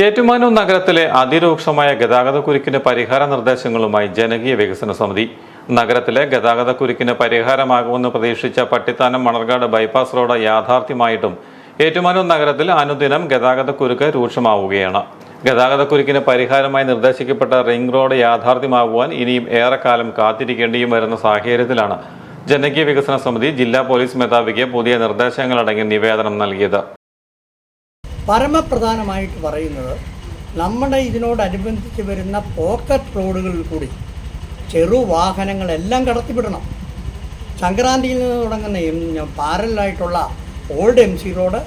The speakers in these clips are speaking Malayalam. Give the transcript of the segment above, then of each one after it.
ഏറ്റുമാനൂർ നഗരത്തിലെ അതിരൂക്ഷമായ ഗതാഗത കുരുക്കിന് പരിഹാര നിർദ്ദേശങ്ങളുമായി ജനകീയ വികസന സമിതി. നഗരത്തിലെ ഗതാഗത കുരുക്കിന് പരിഹാരമാകുമെന്ന് പ്രതീക്ഷിച്ച പട്ടിത്താനം മണർകാട് ബൈപ്പാസ് റോഡ് യാഥാർത്ഥ്യമായിട്ടും ഏറ്റുമാനൂർ നഗരത്തിൽ അനുദിനം ഗതാഗത കുരുക്ക് രൂക്ഷമാവുകയാണ്. ഗതാഗത കുരുക്കിന് പരിഹാരമായി നിർദ്ദേശിക്കപ്പെട്ട റിംഗ് റോഡ് യാഥാർത്ഥ്യമാകുവാൻ ഇനിയും ഏറെക്കാലം കാത്തിരിക്കേണ്ടിയും വരുന്ന സാഹചര്യത്തിലാണ് ജനകീയ വികസന സമിതി ജില്ലാ പോലീസ് മേധാവിക്ക് പുതിയ നിർദ്ദേശങ്ങളടങ്ങിയ നിവേദനം നൽകിയത്. പരമപ്രധാനമായിട്ട് പറയുന്നത് നമ്മുടെ ഇതിനോടനുബന്ധിച്ച് വരുന്ന പോക്കറ്റ് റോഡുകളിൽ കൂടി ചെറു വാഹനങ്ങളെല്ലാം കടത്തിവിടണം. സംക്രാന്തിയിൽ നിന്ന് തുടങ്ങുന്ന പാരലായിട്ടുള്ള ഓൾഡ് എം സി റോഡ്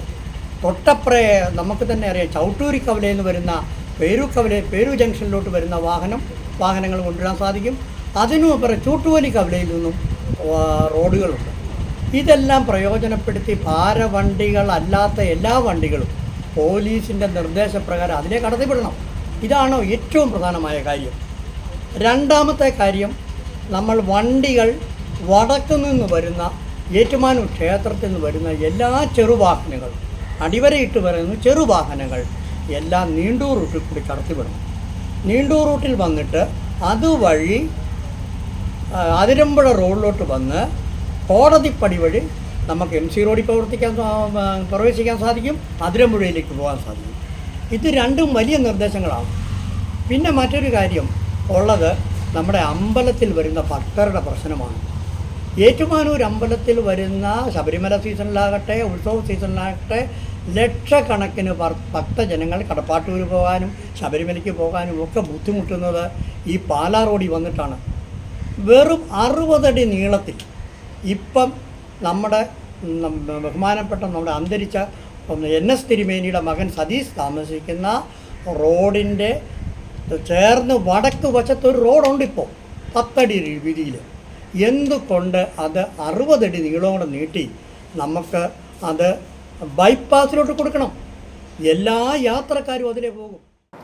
തൊട്ടപ്പുറേ നമുക്ക് തന്നെ അറിയാം ചൗട്ടൂരി കവലയിൽ നിന്ന് വരുന്ന പേരു കവല പേരു ജംഗ്ഷനിലോട്ട് വരുന്ന വാഹനം വാഹനങ്ങൾ കൊണ്ടുവരാൻ സാധിക്കും. അതിനും അപ്പുറം ചൂട്ടുവലി കവലയിൽ നിന്നും റോഡുകളുണ്ട് ഇതെല്ലാം പ്രയോജനപ്പെടുത്തി ഭാരവണ്ടികളല്ലാത്ത എല്ലാ വണ്ടികളും പോലീസിന്റെ നിർദ്ദേശപ്രകാരം അതിനെ കടത്തിവിടണം. ഇതാണ് ഏറ്റവും പ്രധാനമായ കാര്യം. രണ്ടാമത്തെ കാര്യം നമ്മൾ വണ്ടികൾ വടക്കു നിന്ന് വരുന്ന ഏറ്റുമാനൂർ ക്ഷേത്രത്തിൽ നിന്ന് വരുന്ന എല്ലാ ചെറുവാഹനങ്ങളും അടിവരയിട്ട് വരുന്ന ചെറുവാഹനങ്ങൾ എല്ലാം നീണ്ടൂർ റൂട്ടിൽ കൂടി കടത്തിവിടണം. നീണ്ടൂർ റൂട്ടിൽ വന്നിട്ട് അതുവഴി അതിരമ്പുഴ റോഡിലോട്ട് വന്ന് കോടതിപ്പടി വഴി നമുക്ക് എം സി റോഡിൽ പ്രവർത്തിക്കാൻ പ്രവേശിക്കാൻ സാധിക്കും അതിരമ്പുഴയിലേക്ക് പോകാൻ സാധിക്കും. ഇത് രണ്ടും വലിയ നിർദ്ദേശങ്ങളാണ്. പിന്നെ മറ്റൊരു കാര്യം ഉള്ളത് നമ്മുടെ അമ്പലത്തിൽ വരുന്ന ഭക്തരുടെ പ്രശ്നമാണ്. ഏറ്റുമാനൂർ അമ്പലത്തിൽ വരുന്ന ശബരിമല സീസണിലാകട്ടെ ഉത്സവ സീസണിലാകട്ടെ ലക്ഷക്കണക്കിന് ഭക്തജനങ്ങൾ കടപ്പാട്ടൂർ പോകാനും ശബരിമലയ്ക്ക് പോകാനും ഒക്കെ ബുദ്ധിമുട്ടുന്നത് ഈ പാലാ റോഡിൽ വന്നിട്ടാണ്. വെറും അറുപതടി നീളത്തിൽ ഇപ്പം നമ്മുടെ ബഹുമാനപ്പെട്ട നമ്മുടെ അന്തരിച്ച എൻ എസ് തിരുമേനിയുടെ മകൻ സതീഷ് താമസിക്കുന്ന റോഡിന്റെ ചേർന്ന് വടക്ക് വശത്തൊരു റോഡുണ്ട് ഇപ്പോൾ പത്തടി വീതിയിൽ എന്തുകൊണ്ട് അത് അറുപതടി നീളം കൂടെ നീട്ടി നമുക്ക് അത് ബൈപ്പാസിലോട്ട് കൊടുക്കണം? എല്ലാ യാത്രക്കാരും അതിലേ പോകും.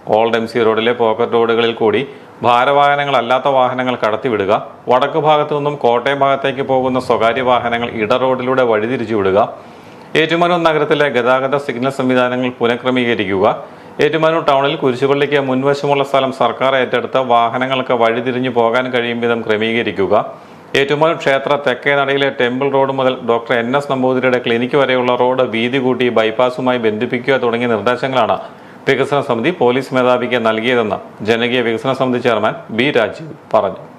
ഓൾഡ് എം സി റോഡിലെ പോക്കറ്റ് റോഡുകളിൽ കൂടി ഭാരവാഹനങ്ങളല്ലാത്ത വാഹനങ്ങൾ കടത്തിവിടുക വടക്ക് ഭാഗത്തു നിന്നും കോട്ടയം ഭാഗത്തേക്ക് പോകുന്ന സ്വകാര്യ വാഹനങ്ങൾ ഇട റോഡിലൂടെ വഴിതിരിച്ചു വിടുക ഏറ്റുമാനൂർ നഗരത്തിലെ ഗതാഗത സിഗ്നൽ സംവിധാനങ്ങൾ പുനഃക്രമീകരിക്കുക ഏറ്റുമാനൂർ ടൗണിൽ കുരിശുപള്ളിക്ക് മുൻവശമുള്ള സ്ഥലം സർക്കാർ ഏറ്റെടുത്ത് വാഹനങ്ങൾക്ക് വഴിതിരിഞ്ഞു പോകാൻ കഴിയും വിധം ക്രമീകരിക്കുക ഏറ്റുമാനൂർ ക്ഷേത്ര തെക്കേ നടയിലെ ടെമ്പിൾ റോഡ് മുതൽ ഡോക്ടർ എൻ എസ് നമ്പൂതിരിയുടെ ക്ലിനിക്ക് വരെയുള്ള റോഡ് വീതി കൂട്ടി ബൈപ്പാസുമായി ബന്ധിപ്പിക്കുക തുടങ്ങിയ നിർദ്ദേശങ്ങളാണ് വികസന സമിതി പോലീസ് മേധാവിക്ക് നൽകിയതെന്ന് ജനകീയ വികസന സമിതി ചെയർമാൻ ബി രാജീവ് പറഞ്ഞു